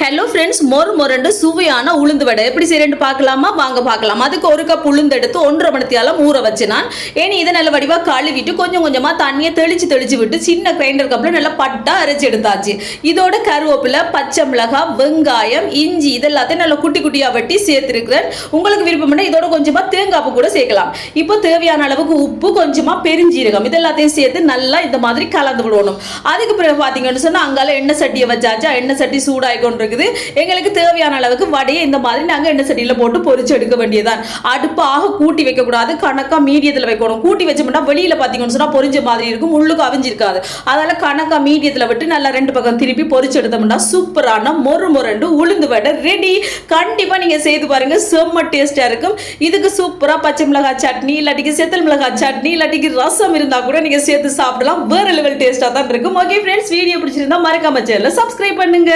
Hello friends மொறு மொரண்டு சுவையான உளுந்து வடை எப்படி செய்யறேன்னு பார்க்கலாமா? வாங்க பார்க்கலாம். அதுக்கு ஒரு கப் உளுந்து எடுத்து ஒன்றரை மணித்தியாலம் ஊற வச்சு நான் ஏனி இதை நல்ல வடிவாக கழுவிட்டு கொஞ்சம் கொஞ்சமாக தண்ணியை தெளிச்சு தெளிச்சு விட்டு சின்ன கிரைண்டர் கப்பில் நல்லா பட்டா அரைச்சி எடுத்தாச்சு. இதோட கருவேப்பிலை பச்சை மிளகாய் வெங்காயம் இஞ்சி இதெல்லாத்தையும் நல்லா குட்டி குட்டியாக வெட்டி சேர்த்துருக்கிறேன். உங்களுக்கு விருப்பம்னா இதோட கொஞ்சமாக தேங்காய் பூ கூட சேர்க்கலாம். இப்போ தேவையான அளவுக்கு உப்பு கொஞ்சமாக பெருஞ்சீரகம் இதெல்லாத்தையும் சேர்த்து நல்லா இந்த மாதிரி கலந்து விடணும். அதுக்கு பிறகு பார்த்தீங்கன்னு சொன்னால் அங்கால எண்ணெய் சட்டியை வச்சாச்சா? எண்ணெய் சட்டி சூடாகி கொண்டு இருக்குது. எங்களுக்கு தேவையான அளவுக்கு வடையை இந்த மாதிரி நாங்கள் எண்ணெய் சட்டியில் போட்டு பொரிச்சு எடுக்க வேண்டியதான் அடுப்பாக கூட்டி வைக்கக்கூடாது. கணக்காக மீடியத்தில் வைக்கணும். கூட்டி வச்சோம்னா வெளியில் பார்த்தீங்கன்னு சொன்னால் பொரிஞ்ச மாதிரி இருக்கும். உள்ளுக்கு அவிஞ்சிருக்காது. அதனால் கணக்காக மீடியத்தில் விட்டு நல்லா ரெண்டு பக்கம் திருப்பி பொரிச்சு எடுத்தோம்னா சூப்பரான மொறு மொரண்டு உளுந்து வடை ரெடி கண்டிப்பாக நீங்கள் செய்து பாருங்கள் செம்ம டேஸ்ட்டாக இருக்கும். இதுக்கு சூப்பராக பச்சை மிளகாய் சட்னி இல்லாட்டிக்கு செத்தல் மிளகாய் சட்னி இல்லாட்டிக்கு ரசம் இருந்தால் கூட நீங்கள் சேர்த்து சாப்பிடலாம். வேறு லெவல் டேஸ்ட்டாக தான் இருக்கும். ஓகே ஃப்ரெண்ட்ஸ் வீடியோ பிடிச்சிருந்தா மறக்காம சேனலை சப்ஸ்கிரைப் பண்ணுங்க.